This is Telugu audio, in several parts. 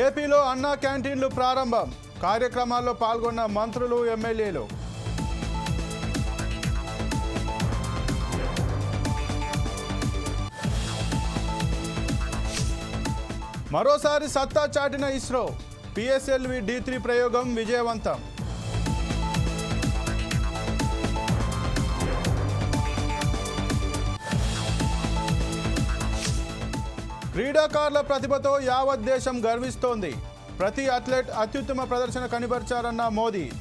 ఏపీలో అన్నా క్యాంటీన్లు ప్రారంభం. కార్యక్రమాల్లో పాల్గొన్న మంత్రులు ఎమ్మెల్యేలు. మరోసారి సత్తా చాటిన ఇస్రో. పిఎస్ఎల్వి డి త్రీ ప్రయోగం విజయవంతం. క్రీడాకారుల ప్రతిభతో యావత్ దేశం గర్విస్తోంది. ప్రతి అథ్లెట్ అత్యుత్తమ ప్రదర్శన కనిపరిచారన్న మోదీ.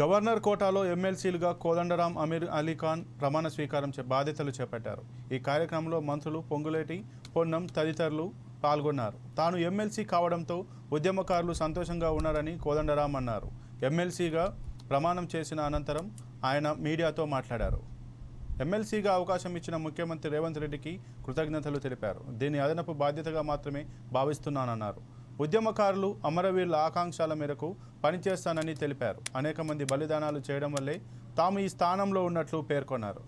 గవర్నర్ కోటాలో ఎమ్మెల్సీలుగా కోదండరాం అమీర్ అలీ ఖాన్ ప్రమాణ స్వీకారం చే- బాధ్యతలు చేపట్టారు. ఈ కార్యక్రమంలో మంత్రులు పొంగులేటి పొన్నం తదితరులు పాల్గొన్నారు. తాను ఎమ్మెల్సీ కావడంతో ఉద్యమకారులు సంతోషంగా ఉన్నారని కోదండరాం అన్నారు. ఎమ్మెల్సీగా ప్రమాణం చేసిన అనంతరం ఆయన మీడియాతో మాట్లాడారు. ఎమ్మెల్సీగా అవకాశం ఇచ్చిన ముఖ్యమంత్రి రేవంత్ రెడ్డికి కృతజ్ఞతలు తెలిపారు. దీన్ని అదనపు బాధ్యతగా మాత్రమే భావిస్తున్నానన్నారు. ఉద్యమకారులు అమరవీరుల ఆకాంక్షల మేరకు పనిచేస్తానని తెలిపారు. అనేక మంది బలిదానాలు చేయడం వల్లే తాము ఈ స్థానంలో ఉన్నట్లు పేర్కొన్నారు.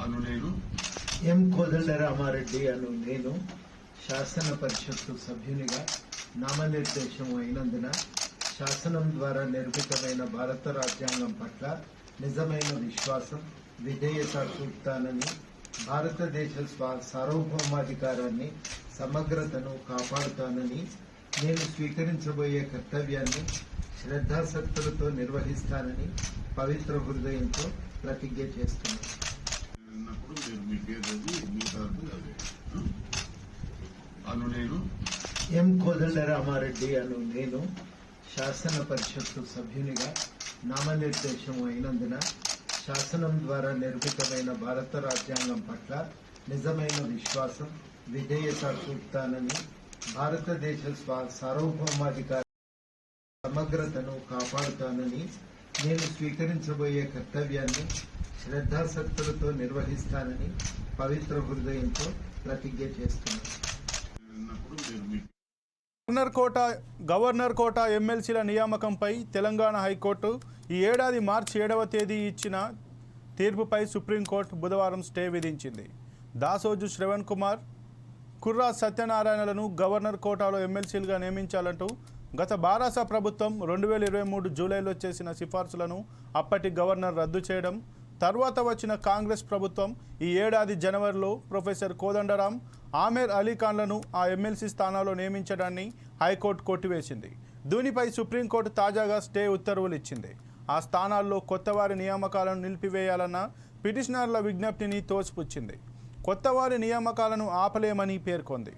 అను నేను. ఎం కోదండ రామారెడ్డి అను నేను. శాసన పరిషత్తు సభ్యునిగా నామనిర్దేశం అయినందున శాసనం ద్వారా నిర్మితమైన భారత రాజ్యాంగం పట్ల నిజమైన విశ్వాసం విధేయత చూపుతానని భారతదేశ సార్వభౌమాధికారాన్ని సమగ్రతను కాపాడుతానని నేను స్వీకరించబోయే కర్తవ్యాన్ని శ్రద్ధాసక్తులతో నిర్వహిస్తానని పవిత్ర హృదయంతో ప్రతిజ్ఞ చేస్తున్నాను విన్నప్పుడు మీరు మీ పేరు అది మీ తరపు అదే ఆ? అను నేను ఎం కోదండరామారెడ్డి అను నేను శాసన పరిషత్తు సభ్యునిగా నామనిర్దేశం అయినందున శాసనం ద్వారా నిర్మితమైన భారత రాజ్యాంగం పట్ల నిజమైన విశ్వాసం విధేయత చూపుతానని భారతదేశ సార్వభౌమాధికార సమగ్రతను కాపాడుతానని నేను స్వీకరించబోయే కర్తవ్యాన్ని శ్రద్ధాసక్తులతో నిర్వహిస్తానని పవిత్ర హృదయంతో ప్రతిజ్ఞ చేస్తున్నాను. గవర్నర్ కోట గవర్నర్ కోట ఎమ్మెల్సీల నియామకంపై తెలంగాణ హైకోర్టు ఈ ఏడాది మార్చి ఏడవ తేదీ ఇచ్చిన తీర్పుపై సుప్రీంకోర్టు బుధవారం స్టే విధించింది. దాసోజు శ్రవణ్ కుమార్ కుర్రా సత్యనారాయణలను గవర్నర్ కోటాలో ఎమ్మెల్సీలుగా నియమించాలంటూ గత బారాస ప్రభుత్వం రెండు వేల ఇరవై మూడు జూలైలో చేసిన సిఫార్సులను అప్పటి గవర్నర్ రద్దు చేయడం తర్వాత వచ్చిన కాంగ్రెస్ ప్రభుత్వం ఈ ఏడాది జనవరిలో ప్రొఫెసర్ కోదండరాం ఆమెర్ అలీఖాన్లను ఆ ఎమ్మెల్సీ స్థానాల్లో నియమించడాన్ని హైకోర్టు కొట్టివేసింది. దీనిపై సుప్రీంకోర్టు తాజాగా స్టే ఉత్తర్వులు ఇచ్చింది ఆ స్థానాల్లో కొత్తవారి నియామకాలను నిలిపివేయాలన్న పిటిషనర్ల విజ్ఞప్తిని తోసిపుచ్చింది. కొత్తవారి నియామకాలను ఆపలేమని పేర్కొంది.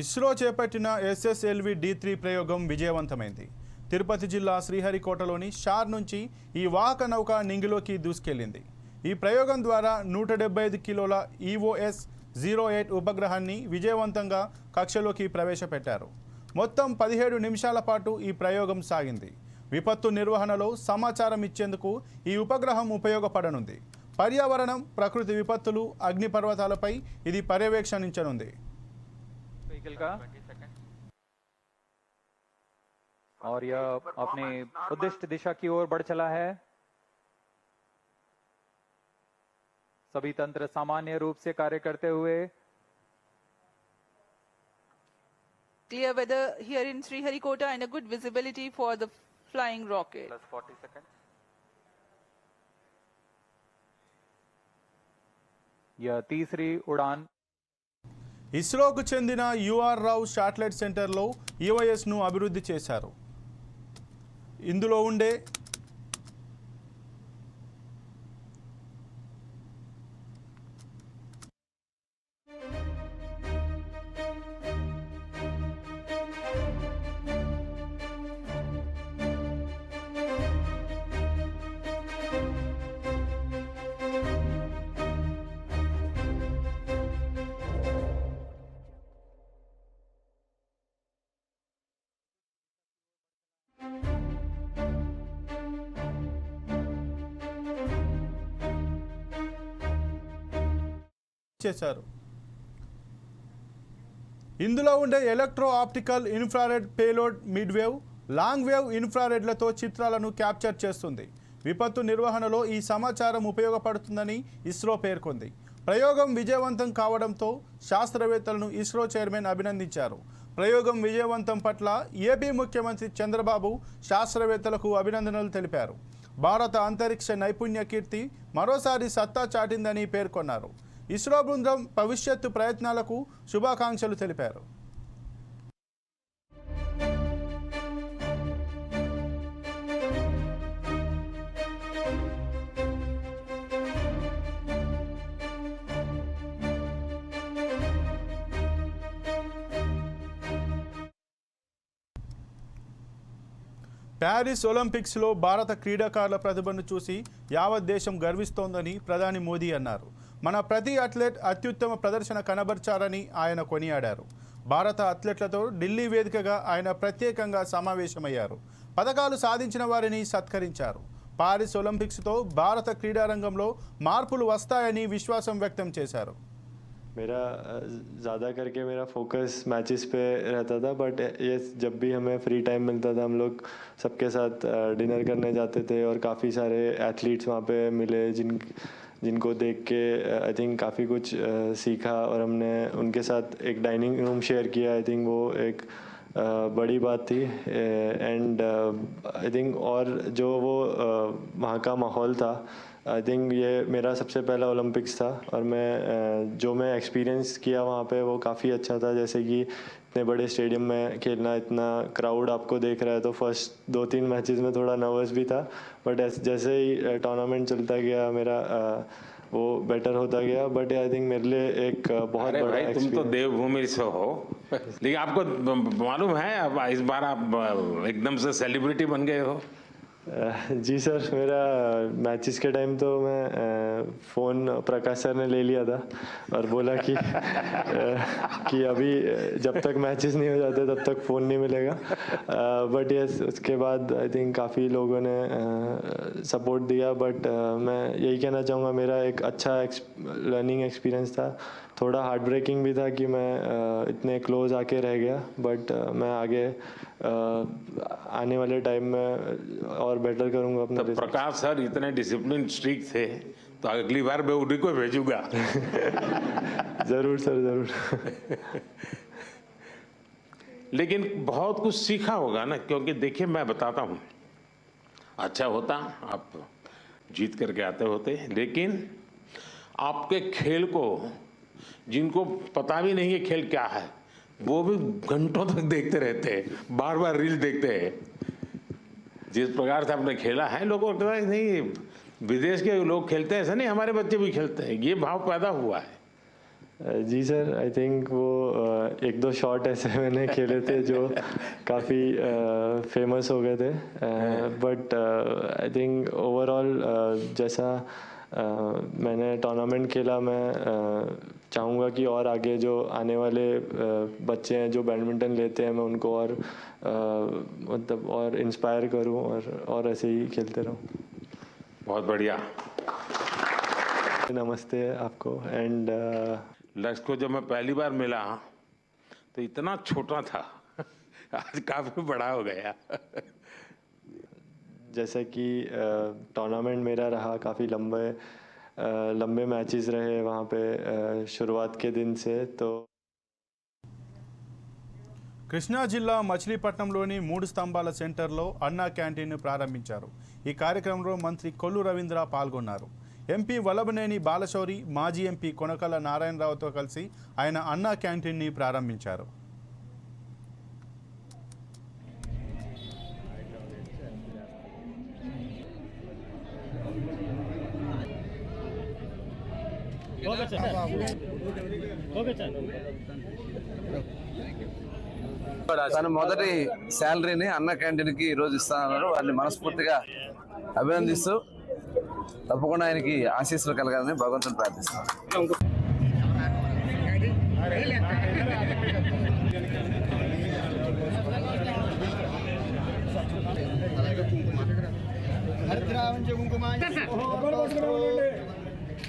ఇస్రో చేపట్టిన ఎస్ఎస్ఎల్వి డి త్రీ ప్రయోగం విజయవంతమైంది. తిరుపతి జిల్లా శ్రీహరికోటలోని షార్ నుంచి ఈ వాహక నౌక నింగిలోకి దూసుకెళ్ళింది ఈ ప్రయోగం ద్వారా నూట డెబ్బై ఐదు కిలోల ఈఓఎస్ జీరో ఎయిట్ ఉపగ్రహాన్ని విజయవంతంగా కక్షలోకి ప్రవేశపెట్టారు. మొత్తం పదిహేడు నిమిషాల పాటు ఈ ప్రయోగం సాగింది. విపత్తు నిర్వహణలో సమాచారం ఇచ్చేందుకు ఈ ఉపగ్రహం ఉపయోగపడనుంది. పర్యావరణం ప్రకృతి విపత్తులు అగ్నిపర్వతాలపై ఇది పర్యవేక్షణించనుంది. व्हीकल का और यह अपने उद्दिष्ट दिशा की ओर बढ़ चला है सभी तंत्र सामान्य रूप से कार्य करते हुए clear weather here in Sriharikota and a good visibility for the flying rocket. Plus forty second यह तीसरी उड़ान ఇస్రోకు చెందిన యుఆర్ రావు శాటిలైట్ సెంటర్లో ఈవైఎస్ను అభివృద్ధి చేశారు. ఇందులో ఉండే చేశారు ఇందులో ఉండే electro optical infrared payload mid wave long wave ఇన్ఫ్రారెడ్లతో చిత్రాలను క్యాప్చర్ చేస్తుంది. విపత్తు నిర్వహణలో ఈ సమాచారం ఉపయోగపడుతుందని ఇస్రో పేర్కొంది. ప్రయోగం విజయవంతం కావడంతో శాస్త్రవేత్తలను ఇస్రో చైర్మన్ అభినందించారు. ప్రయోగం విజయవంతం పట్ల ఏపీ ముఖ్యమంత్రి చంద్రబాబు శాస్త్రవేత్తలకు అభినందనలు తెలిపారు. భారత అంతరిక్ష నైపుణ్య కీర్తి మరోసారి సత్తా చాటిందని పేర్కొన్నారు. ఇస్రో బృందం భవిష్యత్తు ప్రయత్నాలకు శుభాకాంక్షలు తెలిపారు. ప్యారిస్ ఒలింపిక్స్లో భారత క్రీడాకారుల ప్రతిభను చూసి యావత్ దేశం గర్విస్తోందని ప్రధాని మోదీ అన్నారు. మన ప్రతి అథ్లెట్ అత్యుత్తమ ప్రదర్శన కనబర్చారని ఆయన కొనియాడారు భారత అథ్లెట్లతో ఢిల్లీ వేదికగా ఆయన ప్రత్యేకంగా సమావేశమయ్యారు పథకాలు సాధించిన వారిని సత్కరించారు పారిస్ ఒలింపిక్స్తో భారత క్రీడారంగంలో మార్పులు వస్తాయని విశ్వాసం వ్యక్తం చేశారు मेरा ज़्यादा करके मेरा फोकस मैचेस पे रहता था बट ये जब भी हमें फ्री टाइम मिलता था हम लोग सबके साथ डिनर करने जाते थे और काफ़ी सारे एथलीट्स वहाँ पे मिले जिन जिनको देख के आई थिंक काफ़ी कुछ अ, सीखा और हमने उनके साथ एक डाइनिंग रूम शेयर किया। आई थिंक वो एक अ, बड़ी बात थी। एंड आई थिंक और जो वो अ, वहाँ का माहौल था आई थिंक ये मेरा सबसे पहला ओलंपिक्स था और मैं जो मैं एक्सपीरियंस किया वहाँ पे वो काफ़ी अच्छा था। जैसे कि इतने बड़े स्टेडियम में खेलना इतना क्राउड आपको देख रहा है तो फ़र्स्ट दो तीन मैचेस में थोड़ा नर्वस भी था। बट जैसे ही टूर्नामेंट चलता गया मेरा वो बेटर होता गया। बट आई थिंक मेरे लिए एक बहुत बड़ा भाई तुम तो देवभूमि से हो। लेकिन आपको मालूम है अब इस बार आप एकदम से सेलिब्रिटी बन गए हो। जी सर मेरा मैचेस के टाइम तो मैं फ़ोन प्रकाश सर ने ले लिया था और बोला कि कि अभी जब तक मैचेस नहीं हो जाते तब तक फ़ोन नहीं मिलेगा। बट यस उसके बाद आई थिंक काफ़ी लोगों ने सपोर्ट दिया बट मैं यही कहना चाहूँगा मेरा एक अच्छा लर्निंग एक्सपीरियंस था। थोड़ा हार्ट ब्रेकिंग भी था कि मैं इतने क्लोज आके रह गया बट मैं आगे आने वाले टाइम में और बेटर करूँगा अपना तो प्रकाश सर इतने डिसिप्लिन स्ट्रिक थे तो अगली बार मैं उन्हीं को भेजूँगा। ज़रूर सर ज़रूर। लेकिन बहुत कुछ सीखा होगा ना क्योंकि देखिए मैं बताता हूँ। अच्छा होता आप जीत करके आते होते लेकिन आपके खेल को जिनको पता भी नहीं है खेल क्या है वो भी घंटों तक देखते रहते हैं बार बार रील देखते हैं। जिस प्रकार से आपने खेला है लोगों को लगता है नहीं विदेश के लोग खेलते हैं ऐसा नहीं हमारे बच्चे भी खेलते हैं ये भाव पैदा हुआ है। जी सर आई थिंक वो एक दो शॉट ऐसे मैंने खेले थे जो काफ़ी फ़ेमस हो गए थे। बट आई थिंक ओवरऑल जैसा मैंने टूर्नामेंट खेला मैं चाहूँगा कि और आगे जो आने वाले बच्चे हैं जो बैडमिंटन लेते हैं मैं उनको और मतलब और इंस्पायर करूँ और और ऐसे ही खेलते रहूँ। बहुत बढ़िया। नमस्ते आपको एंड लक्ष्य को जब मैं पहली बार मिला तो इतना छोटा था आज काफ़ी बड़ा हो गया। जैसे कि टूर्नामेंट मेरा रहा काफ़ी लंबे अ, लंबे मैचेस रहे वहाँ पे अ, शुरुआत के दिन से तो కృష్ణా జిల్లా మచిలీపట్నంలోని మూడు స్తంభాల సెంటర్లో అన్నా క్యాంటీన్ను ప్రారంభించారు ఈ కార్యక్రమంలో మంత్రి కొల్లు రవీంద్ర పాల్గొన్నారు ఎంపీ వల్లభనేని బాలశౌరి మాజీ ఎంపీ కొనకల నారాయణరావుతో కలిసి ఆయన అన్నా క్యాంటీన్ని ప్రారంభించారు తన మొదటి శాలరీని అన్న క్యాంటీన్కి ఈ రోజు ఇస్తానన్నారు వారిని మనస్ఫూర్తిగా అభినందిస్తూ తప్పకుండా ఆయనకి ఆశీస్సులు కలగాలని భగవంతుని ప్రార్థిస్తున్నాను.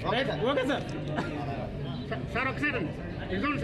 Okay sir. సార్ ఒకసారి అండి ఇదిగోండి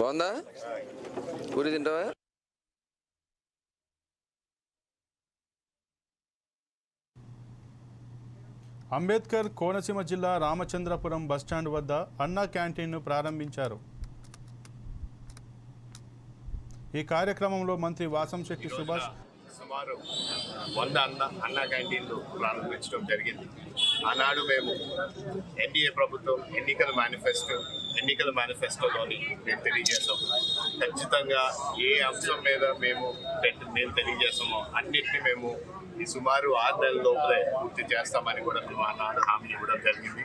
బాగుందా? పూరి తింటావా? అంబేద్కర్ కోనసీమ జిల్లా రామచంద్రపురం బస్టాండ్ వద్ద అన్నా క్యాంటీన్ను ప్రారంభించారు. ఈ కార్యక్రమంలో మంత్రి వాసంశెట్టి సుభాష్ సుమారు వంద అన్న అన్న క్యాంటీన్లు ప్రారంభించడం జరిగింది. ఆనాడు మేము ఎన్డీఏ ప్రభుత్వం ఎన్నికల మేనిఫెస్టో ఎన్నికల మేనిఫెస్టోలోని మేము తెలియజేస్తాం ఖచ్చితంగా ఏ అంశం మీద మేము మేము తెలియజేస్తామో అన్నిటిని మేము ఈ సుమారు ఆరు నెలల లోపలే పూర్తి చేస్తామని కూడా మేము ఆనాడు హామీ ఇవ్వడం జరిగింది.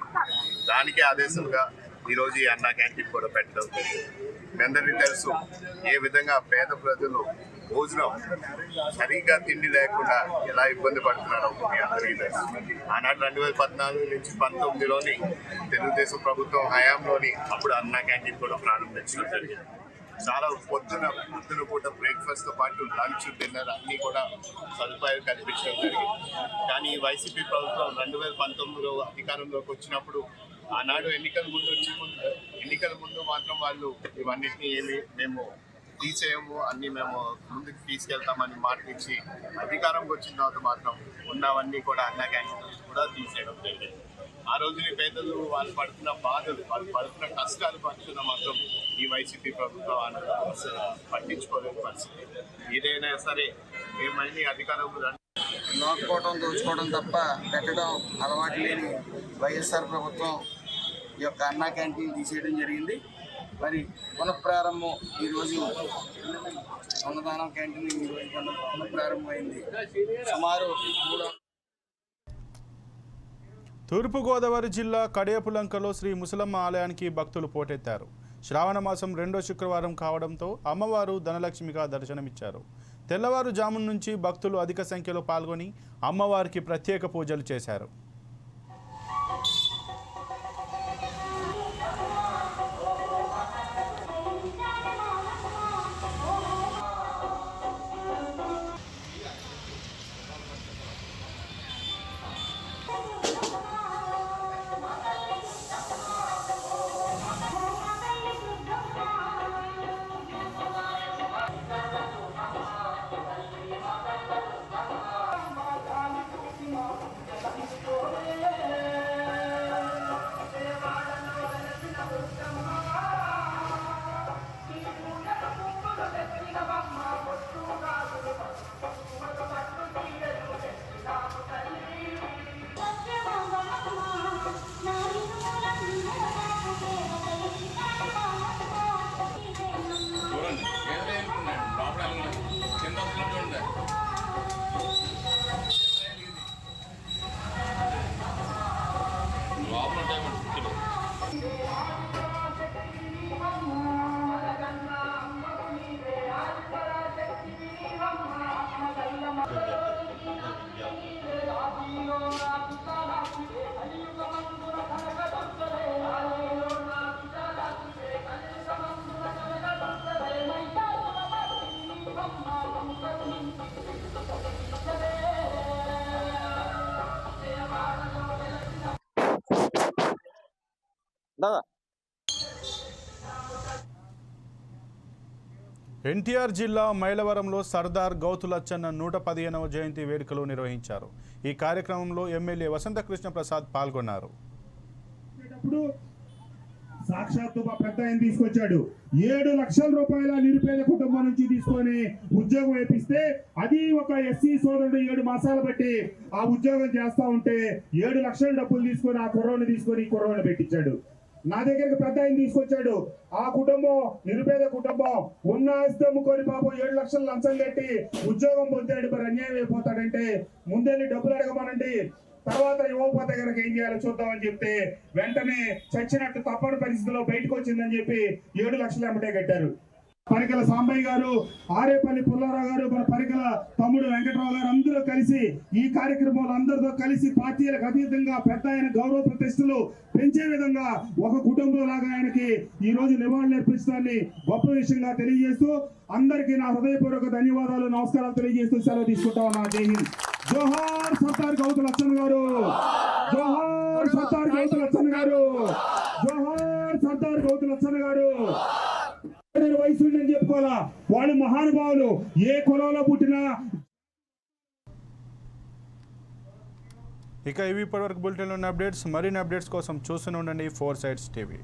దానికే ఆదేశంగా ఈరోజు ఈ అన్నా క్యాంటీన్ కూడా పెట్టడం జరిగింది. మీ అందరికీ తెలుసు ఏ విధంగా పేద ప్రజలు భోజనం సరిగ్గా తిండి లేకుండా ఎలా ఇబ్బంది పడుతున్నారో మీ అందరికీ తెలుసు. ఆనాడు రెండు వేల పద్నాలుగు నుంచి పంతొమ్మిదిలోని తెలుగుదేశం ప్రభుత్వం హయాంలోని అప్పుడు అన్న క్యాంటీన్ కూడా ప్రారంభించడం జరిగింది. చాలా పొద్దున పొద్దున పూట బ్రేక్ఫాస్ట్తో పాటు లంచ్ డిన్నర్ అన్నీ కూడా సదుపాయాలు కల్పించడం జరిగింది. కానీ వైసీపీ ప్రభుత్వం రెండు వేల పంతొమ్మిదిలో అధికారంలోకి వచ్చినప్పుడు ఆనాడు ఎన్నికల ముందు వచ్చే ముందు ఎన్నికల ముందు మాత్రం వాళ్ళు ఇవన్నిటిని ఏమి మేము తీసేయము అన్ని మేము ముందుకు తీసుకెళ్తామని మాట అధికారంకి వచ్చిన తర్వాత మాత్రం ఉన్నవన్నీ కూడా అన్న క్యాంటీన్ కూడా తీసేయడం జరిగింది. ఆ రోజుని పేదలు వాళ్ళు పడుతున్న బాధలు వాళ్ళు పడుతున్న కష్టాలు పడుతున్న మాత్రం ఈ వైసీపీ ప్రభుత్వం అన్నది అసలు పట్టించుకోలేని పరిస్థితి. ఏదైనా సరే మేము మళ్ళీ అధికారంలో రండి. నోక్కోవడం దోచుకోవడం తప్ప పెట్టడం అలవాటు లేని వైఎస్ఆర్ ప్రభుత్వం ఈ యొక్క అన్నా క్యాంటీన్ తీసేయడం జరిగింది. మరి పునఃప్రారంభం ఈరోజు అన్నదానం క్యాంటీన్ ఈరోజు పునఃప్రారంభమైంది. సుమారు మూడు తూర్పుగోదావరి జిల్లా కడియపులంకలో శ్రీ ముసలమ్మ ఆలయానికి భక్తులు పోటెత్తారు. శ్రావణ మాసం రెండో శుక్రవారం కావడంతో అమ్మవారు ధనలక్ష్మిగా దర్శనమిచ్చారు. తెల్లవారుజామున నుంచి భక్తులు అధిక సంఖ్యలో పాల్గొని అమ్మవారికి ప్రత్యేక పూజలు చేశారు. దాదా ఎన్టీఆర్ జిల్లా మైలవరంలో సర్దార్ గౌతులచ్చన్న నూట పదిహేనవ జయంతి వేడుకలు నిర్వహించారు. ఈ కార్యక్రమంలో ఎమ్మెల్యే వసంత కృష్ణ ప్రసాద్ పాల్గొన్నారు. సాక్షాత్తు మా పెద్ద ఆయన తీసుకొచ్చాడు. ఏడు లక్షల రూపాయల నిరుపేద కుటుంబం నుంచి తీసుకొని ఉద్యోగం వేపిస్తే అది ఒక ఎస్సీ సోదరుడు ఏడు మాసాలు బట్టి ఆ ఉద్యోగం చేస్తా ఉంటే ఏడు లక్షల డబ్బులు తీసుకొని ఆ కుర్రోని తీసుకొని ఈ కుర్రోని పెట్టించాడు. నా దగ్గరికి పెద్ద ఆయన తీసుకొచ్చాడు. ఆ కుటుంబం నిరుపేద కుటుంబం ఉన్న ఆస్తి అమ్ముకొని పాపం ఏడు లక్షలు లంచం కట్టి ఉద్యోగం పొందాడు. మరి అన్యాయం అయిపోతాడంటే ముందెళ్ళి డబ్బులు అడగమనండి. తర్వాత ఇవ్వకపోతే గారికి ఏం చేయాలో చూద్దామని చెప్తే వెంటనే చచ్చినట్టు తప్పని పరిస్థితిలో బయటకు వచ్చిందని చెప్పి ఏడు లక్షలు అమ్మటే కట్టారు. పరికల సాంబయ్య గారు ఆరేపల్లి పుల్లారావు గారు మన పరికల తమ్ముడు వెంకటరావు గారు అందరూ కలిసి ఈ కార్యక్రమంలో అందరితో కలిసి పార్టీలకు అతీతంగా పెద్ద ఆయన గౌరవ ప్రతిష్టలు పెంచే విధంగా ఒక కుటుంబం లాగా ఆయనకి ఈ రోజు నివాళులు అర్పించడాన్ని గొప్ప విషయంగా తెలియజేస్తూ అందరికీ నా హృదయపూర్వక ధన్యవాదాలు నమస్కారాలు తెలియజేస్తూ సెలవు తీసుకుంటా ఉన్నా. జై హింద్. జోహార్ సర్దార్ గౌతు లచ్చన్ గారు. జోహార్ సర్దార్ గౌతు లచ్చన్ గారు. జోహార్ సర్దార్ గౌతు లచ్చన్ గారు. ఏడేళ్ళ చెప్పుకోవాలా? వాళ్ళు మహానుభావులు. ఏ కులంలో పుట్టినా ఇక ఇవి ఇప్పటివరకు బులెటిన్లో ఉన్న అప్డేట్స్. మరిన్ని అప్డేట్స్ కోసం చూస్తూనే ఉండండి ఫోర్ సైడ్స్ టీవీ.